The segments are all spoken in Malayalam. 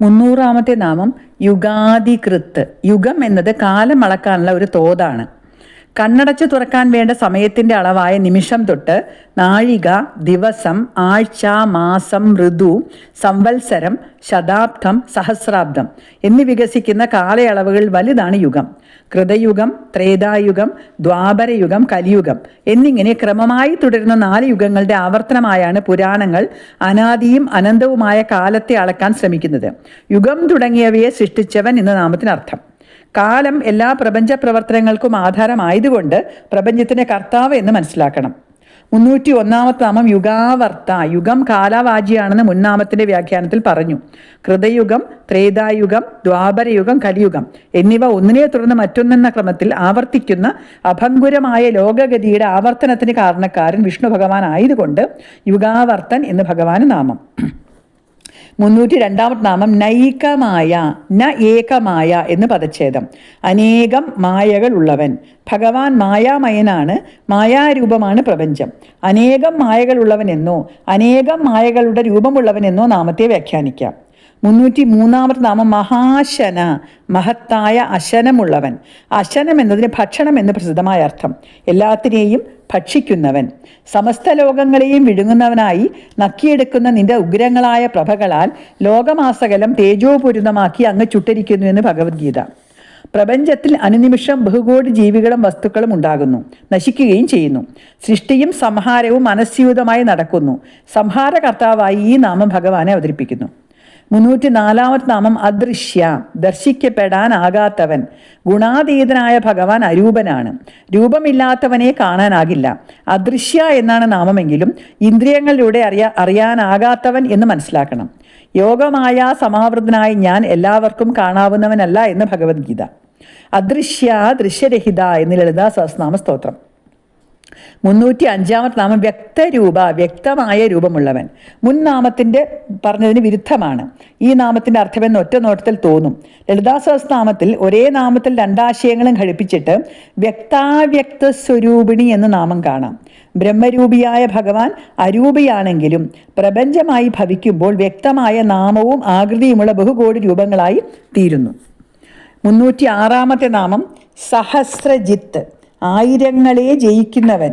മുന്നൂറാമത്തെ നാമം യുഗാധികൃത്ത് യുഗം എന്നത് കാലം അളക്കാനുള്ള ഒരു തോതാണ്. കണ്ണടച്ച് തുറക്കാൻ വേണ്ട സമയത്തിന്റെ അളവായ നിമിഷം തൊട്ട് നാഴിക ദിവസം ആഴ്ച മാസം ഋതു സംവത്സരം ശതാബ്ദം സഹസ്രാബ്ദം എന്നീ വികസിക്കുന്ന കാലയളവുകൾ വലുതാണ് യുഗം. കൃതയുഗം ത്രേതായുഗം ദ്വാപരയുഗം കലിയുഗം എന്നിങ്ങനെ ക്രമമായി തുടരുന്ന നാല് യുഗങ്ങളുടെ ആവർത്തനമായാണ് പുരാണങ്ങൾ അനാദിയും അനന്തവുമായ കാലത്തെ അളക്കാൻ ശ്രമിക്കുന്നത്. യുഗം തുടങ്ങിയവയെ സൃഷ്ടിച്ചവൻ എന്ന നാമത്തിനർത്ഥം. കാലം എല്ലാ പ്രപഞ്ച പ്രവർത്തനങ്ങൾക്കും ആധാരമായതുകൊണ്ട് പ്രപഞ്ചത്തിന്റെ കർത്താവ് എന്ന് മനസ്സിലാക്കണം. മുന്നൂറ്റി ഒന്നാമത്തെ നാമം യുഗാവർത്ത യുഗം കാലാവാജിയാണെന്ന് മുന്നാമത്തിന്റെ വ്യാഖ്യാനത്തിൽ പറഞ്ഞു. കൃതയുഗം ത്രേതായുഗം ദ്വാപരയുഗം കലിയുഗം എന്നിവ ഒന്നിനെ തുടർന്ന് മറ്റൊന്നെന്ന ക്രമത്തിൽ ആവർത്തിക്കുന്ന അഭംഗുരമായ ലോകഗതിയുടെ ആവർത്തനത്തിന് കാരണക്കാരൻ വിഷ്ണു ഭഗവാൻ ആയതുകൊണ്ട് യുഗാവർത്തൻ എന്ന് ഭഗവാന് നാമം. മുന്നൂറ്റി രണ്ടാമത്തെ നാമം നൈകമായ ന ഏകമായ എന്ന് പദച്ഛേദം. അനേകം മായകൾ ഉള്ളവൻ ഭഗവാൻ മായാമയനാണ് മായാരൂപമാണ് പ്രപഞ്ചം. അനേകം മായകൾ ഉള്ളവനെന്നോ അനേകം മായകളുടെ രൂപമുള്ളവനെന്നോ നാമത്തെ വ്യാഖ്യാനിക്കാം. മുന്നൂറ്റി മൂന്നാമത്തെ നാമം മഹാശന മഹത്തായ അശനമുള്ളവൻ. അശനം എന്നതിന് ഭക്ഷണം എന്ന് പ്രസിദ്ധമായ അർത്ഥം. എല്ലാത്തിനെയും ഭക്ഷിക്കുന്നവൻ. സമസ്ത ലോകങ്ങളെയും വിഴുങ്ങുന്നവനായി നക്കിയെടുക്കുന്ന നിന്റെ ഉഗ്രങ്ങളായ പ്രഭകളാൽ ലോകമാസകലം തേജോപൂരിതമാക്കി അങ്ങ് ചുട്ടരിക്കുന്നു എന്ന് ഭഗവത്ഗീത. പ്രപഞ്ചത്തിൽ അനുനിമിഷം ബഹുകോടി ജീവികളും വസ്തുക്കളും ഉണ്ടാകുന്നു. നശിക്കുകയും ചെയ്യുന്നു. സൃഷ്ടിയും സംഹാരവും മനസ്സ്യൂതമായി നടക്കുന്നു. സംഹാരകർത്താവായി ഈ നാമം ഭഗവാനെ അവതരിപ്പിക്കുന്നു. മുന്നൂറ്റി നാലാമത്തെ നാമം അദൃശ്യ. ദർശിക്കപ്പെടാനാകാത്തവൻ. ഗുണാതീതനായ ഭഗവാൻ അരൂപനാണ്. രൂപമില്ലാത്തവനെ കാണാനാകില്ല. അദൃശ്യ എന്നാണ് നാമമെങ്കിലും ഇന്ദ്രിയങ്ങളിലൂടെ അറിയാ അറിയാനാകാത്തവൻ എന്ന് മനസ്സിലാക്കണം. യോഗമായ സമാവൃതനായി ഞാൻ എല്ലാവർക്കും കാണാവുന്നവനല്ല എന്ന് ഭഗവത്ഗീത. അദൃശ്യ ദൃശ്യരഹിത എന്ന് ലളിതാ സഹസ്നാമ സ്തോത്രം. മുന്നൂറ്റി അഞ്ചാമത്തെ നാമം വ്യക്തരൂപ വ്യക്തമായ രൂപമുള്ളവൻ. മുൻ നാമത്തിന്റെ പറഞ്ഞതിന് വിരുദ്ധമാണ്. ഈ നാമത്തിന്റെ അർത്ഥമെന്ന് ഒറ്റ നോട്ടത്തിൽ തോന്നും. ലളിതാ സഹസ്രനാമത്തിൽ ഒരേ നാമത്തിൽ രണ്ടാശയങ്ങളും ഘടിപ്പിച്ചിട്ട് വ്യക്താവ്യക്ത സ്വരൂപിണി എന്ന് നാമം കാണാം. ബ്രഹ്മരൂപിയായ ഭഗവാൻ അരൂപിയാണെങ്കിലും പ്രപഞ്ചമായി ഭവിക്കുമ്പോൾ വ്യക്തമായ നാമവും ആകൃതിയുമുള്ള ബഹുകോടി രൂപങ്ങളായി തീരുന്നു. മുന്നൂറ്റി ആറാമത്തെ നാമം സഹസ്രജിത്ത്. ആയിരങ്ങളെ ജയിക്കുന്നവൻ.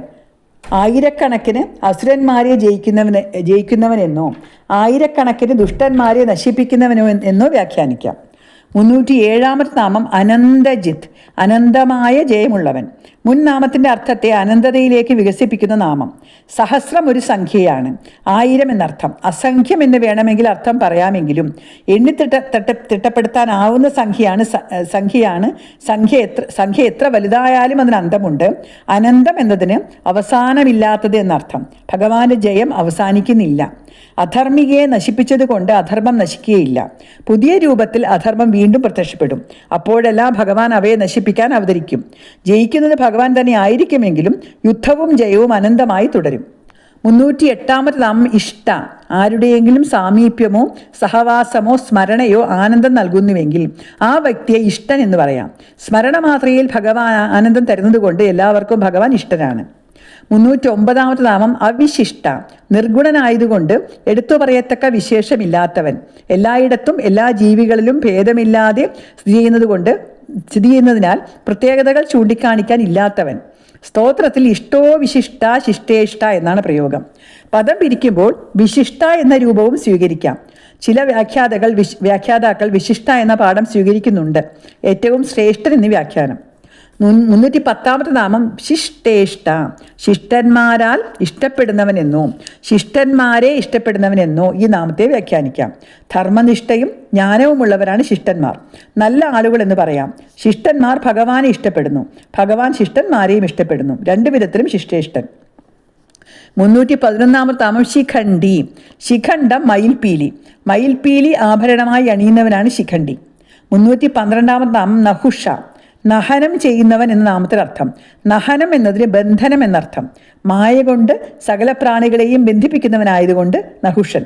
ആയിരക്കണക്കിന് അസുരന്മാരെ ജയിക്കുന്നവന് ജയിക്കുന്നവനെന്നോ ആയിരക്കണക്കിന് ദുഷ്ടന്മാരെ നശിപ്പിക്കുന്നവനോ എന്നോ വ്യാഖ്യാനിക്കാം. മുന്നൂറ്റി ഏഴാമത്തെ നാമം അനന്തജിത്ത് അനന്തമായ ജയമുള്ളവൻ. മുൻ നാമത്തിന്റെ അർത്ഥത്തെ അനന്തതയിലേക്ക് വികസിപ്പിക്കുന്ന നാമം. സഹസ്രം ഒരു സംഖ്യയാണ്. ആയിരം എന്നർത്ഥം. അസംഖ്യം എന്ന് വേണമെങ്കിൽ അർത്ഥം പറയാമെങ്കിലും എണ്ണിത്തിട്ട തിട്ട തിട്ട തിട്ടപ്പെടുത്താനാവുന്ന സംഖ്യയാണ് സംഖ്യയാണ്. സംഖ്യ എത്ര സംഖ്യ എത്ര വലുതായാലും അതിന് അന്തമുണ്ട്. അനന്തം എന്നതിന് അവസാനമില്ലാത്തത് എന്നർത്ഥം. ഭഗവാന്റെ ജയം അവസാനിക്കുന്നില്ല. അധർമ്മികയെ നശിപ്പിച്ചത് കൊണ്ട് അധർമ്മം നശിക്കുകയില്ല. പുതിയ രൂപത്തിൽ അധർമ്മം വീണ്ടും പ്രത്യക്ഷപ്പെടും. അപ്പോഴെല്ലാം ഭഗവാൻ അവയെ നശിപ്പിക്കാൻ അവതരിക്കും. ജയിക്കുന്നത് ഭഗവാൻ തന്നെ ആയിരിക്കുമെങ്കിലും യുദ്ധവും ജയവും അനന്തമായി തുടരും. മുന്നൂറ്റി എട്ടാമത്തെ നാമം ഇഷ്ട. ആരുടെയെങ്കിലും സാമീപ്യമോ സഹവാസമോ സ്മരണയോ ആനന്ദം നൽകുന്നുവെങ്കിൽ ആ വ്യക്തിയെ ഇഷ്ടൻ എന്ന് പറയാം. സ്മരണ മാത്രയിൽ ഭഗവാൻ ആനന്ദം തരുന്നത് കൊണ്ട് എല്ലാവർക്കും ഭഗവാൻ ഇഷ്ടനാണ്. മുന്നൂറ്റി ഒമ്പതാമത്തെ നാമം അവിശിഷ്ട. നിർഗുണനായതുകൊണ്ട് എടുത്തു പറയത്തക്ക വിശേഷമില്ലാത്തവൻ. എല്ലായിടത്തും എല്ലാ ജീവികളിലും ഭേദമില്ലാതെ സ്ഥിതി ചെയ്യുന്നതുകൊണ്ട് സ്ഥിതി ചെയ്യുന്നതിനാൽ പ്രത്യേകതകൾ ചൂണ്ടിക്കാണിക്കാൻ ഇല്ലാത്തവൻ. സ്തോത്രത്തിൽ ഇഷ്ടോ വിശിഷ്ട ശിഷ്ടേഷ്ട എന്നാണ് പ്രയോഗം. പദം പിരിക്കുമ്പോൾ വിശിഷ്ട എന്ന രൂപവും സ്വീകരിക്കാം. ചില വ്യാഖ്യാതകൾ വ്യാഖ്യാതാക്കൾ വിശിഷ്ട എന്ന പാഠം സ്വീകരിക്കുന്നുണ്ട്. ഏറ്റവും ശ്രേഷ്ഠൻ എന്ന് വ്യാഖ്യാനം. മുന്നൂറ്റി പത്താമത്തെ നാമം ശിഷ്ടേഷ്ട. ശിഷ്ടന്മാരാൽ ഇഷ്ടപ്പെടുന്നവനെന്നോ. ശിഷ്ടന്മാരെ ഇഷ്ടപ്പെടുന്നവനെന്നോ ഈ നാമത്തെ വ്യാഖ്യാനിക്കാം. ധർമ്മനിഷ്ഠയും ജ്ഞാനവുമുള്ളവരാണ് ശിഷ്ടന്മാർ. നല്ല ആളുകൾ എന്ന് പറയാം. ശിഷ്ടന്മാർ ഭഗവാനെ ഇഷ്ടപ്പെടുന്നു. ഭഗവാൻ ശിഷ്ടന്മാരെയും ഇഷ്ടപ്പെടുന്നു. രണ്ടു വിധത്തിലും ശിഷ്ടേഷ്ടൻ. മുന്നൂറ്റി പതിനൊന്നാമത്തെ നാമം ശിഖണ്ഡി. ശിഖണ്ഡം മയിൽപീലി. മയിൽപീലി ആഭരണമായി അണിയുന്നവനാണ് ശിഖണ്ഡി. മുന്നൂറ്റി പന്ത്രണ്ടാമത്തെ നഹുഷ. നഹനം ചെയ്യുന്നവൻ എന്ന നാമത്തിനർത്ഥം നഹനം എന്നതിന് ബന്ധനം എന്നർത്ഥം. മായ കൊണ്ട് സകല പ്രാണികളെയും ബന്ധിപ്പിക്കുന്നവനായതുകൊണ്ട് നഹുഷൻ.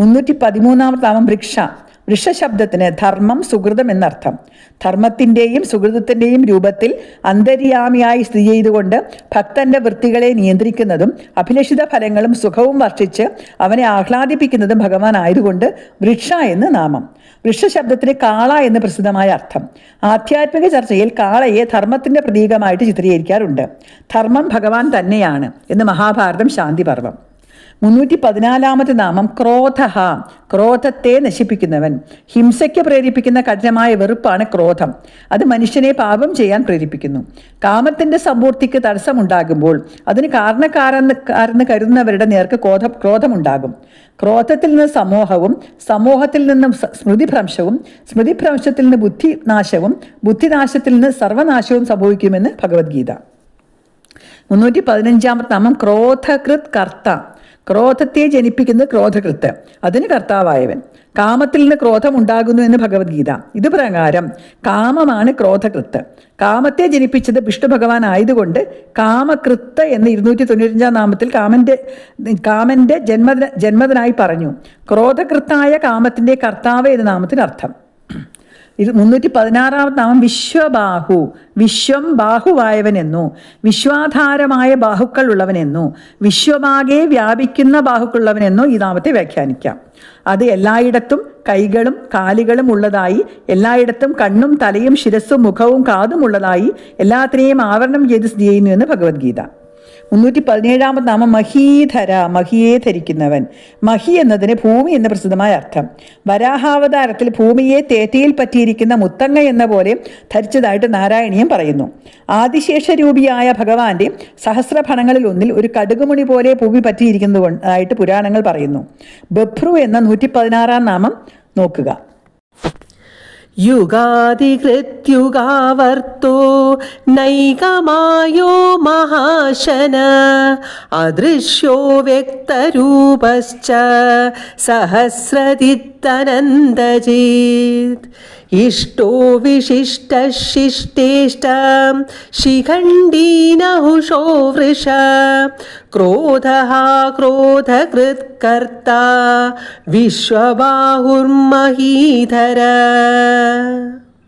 മുന്നൂറ്റി പതിമൂന്നാമത്തെ നാമം വൃക്ഷ. വൃഷശബ്ദത്തിന് ധർമ്മം സുഹൃതം എന്നർത്ഥം. ധർമ്മത്തിന്റെയും സുഹൃതത്തിന്റെയും രൂപത്തിൽ അന്തര്യാമിയായി സ്ഥിതി ചെയ്തുകൊണ്ട് ഭക്തന്റെ വൃത്തികളെ നിയന്ത്രിക്കുന്നതും അഭിലഷിത ഫലങ്ങളും സുഖവും വർഷിച്ച് അവനെ ആഹ്ലാദിപ്പിക്കുന്നതും ഭഗവാൻ ആയതുകൊണ്ട് വൃക്ഷ എന്ന് നാമം. വൃക്ഷശബ്ദത്തിന് കാള എന്ന് പ്രസിദ്ധമായ അർത്ഥം. ആധ്യാത്മിക ചർച്ചയിൽ കാളയെ ധർമ്മത്തിന്റെ പ്രതീകമായിട്ട് ചിത്രീകരിക്കാറുണ്ട്. ധർമ്മം ഭഗവാൻ തന്നെയാണ് എന്ന് മഹാഭാരതം ശാന്തി പർവം മുന്നൂറ്റി പതിനാലാമത്തെ നാമം ക്രോധ ക്രോധത്തെ നശിപ്പിക്കുന്നവൻ. ഹിംസയ്ക്ക് പ്രേരിപ്പിക്കുന്ന കഠിനമായ വെറുപ്പാണ് ക്രോധം. അത് മനുഷ്യനെ പാപം ചെയ്യാൻ പ്രേരിപ്പിക്കുന്നു. കാമത്തിന്റെ സമ്പൂർത്തിക്ക് തടസ്സമുണ്ടാകുമ്പോൾ അതിന് കാരണക്കാരെന്ന് കാരെന്ന് കരുതുന്നവരുടെ നേർക്ക് ക്രോധ ക്രോധമുണ്ടാകും. ക്രോധത്തിൽ നിന്ന് സമൂഹവും സമൂഹത്തിൽ നിന്ന് സ്മൃതിഭ്രംശവും സ്മൃതിഭ്രംശത്തിൽ നിന്ന് ബുദ്ധിനാശവും ബുദ്ധിനാശത്തിൽ നിന്ന് സർവനാശവും സംഭവിക്കുമെന്ന് ഭഗവത്ഗീത. മുന്നൂറ്റി പതിനഞ്ചാമത്തെ നാമം ക്രോധകൃത് കർത്ത. ക്രോധത്തെ ജനിപ്പിക്കുന്നത് ക്രോധകൃത്ത് അതിന് കർത്താവായവൻ കാമത്തിൽ നിന്ന് ക്രോധം ഉണ്ടാകുന്നു എന്ന് ഭഗവത്ഗീത. ഇത് പ്രകാരം കാമമാണ് ക്രോധകൃത്ത് കാമത്തെ ജനിപ്പിച്ചത് വിഷ്ണു ഭഗവാൻ ആയതുകൊണ്ട് കാമകൃത്ത് എന്ന് ഇരുന്നൂറ്റി തൊണ്ണൂറ്റഞ്ചാം നാമത്തിൽ കാമന്റെ കാമന്റെ ജന്മദിന ജന്മദിനായി പറഞ്ഞു. ക്രോധകൃത്തായ കാമത്തിന്റെ കർത്താവ് എന്ന നാമത്തിന് അർത്ഥം ഇത് മുന്നൂറ്റി പതിനാറാമത്തെ നാമം വിശ്വബാഹു വിശ്വം ബാഹുവായവനെന്നു വിശ്വാധാരമായ ബാഹുക്കൾ ഉള്ളവനെന്നു വിശ്വമാകെ വ്യാപിക്കുന്ന ബാഹുക്കളുള്ളവനെന്നു ഈ നാമത്തെ വ്യാഖ്യാനിക്കാം. അത് എല്ലായിടത്തും കൈകളും കാലുകളും ഉള്ളതായി എല്ലായിടത്തും കണ്ണും തലയും ശിരസ്സും മുഖവും കാതും ഉള്ളതായി എല്ലാത്തിനെയും ആവരണം ചെയ്ത് സ്ഥിതി ചെയ്യുന്നു എന്ന് ഭഗവത്ഗീത. മുന്നൂറ്റി പതിനേഴാമത് നാമം മഹീധര മഹിയെ ധരിക്കുന്നവൻ. മഹി എന്നതിന് ഭൂമി എന്ന പ്രസിദ്ധമായ അർത്ഥം. വരാഹാവതാരത്തിൽ ഭൂമിയെ തേറ്റയിൽ പറ്റിയിരിക്കുന്ന മുത്തങ്ങ എന്ന പോലെ ധരിച്ചതായിട്ട് നാരായണീയം പറയുന്നു. ആദിശേഷരൂപിയായ ഭഗവാന്റെ സഹസ്രഫണങ്ങളിൽ ഒന്നിൽ ഒരു കടുകുമണി പോലെ ഭൂമി പറ്റിയിരിക്കുന്നതായിട്ട് പുരാണങ്ങൾ പറയുന്നു. ബഭ്രു എന്ന നൂറ്റി പതിനാറാം നാമം നോക്കുക. യുഗാതികൃത്യുഗാവർത്തോ നൈകമായോ മഹാശന അദൃശ്യോ വ്യക്തരൂപശ്ച സഹസ്രതിത്തനന്ദജീത് इष्टो विशिष्टशिष्टेष्ट शिखण्डीनहुषो वृष क्रोधः क्रोधकृत्कर्ता विश्वबाहुर्महीधर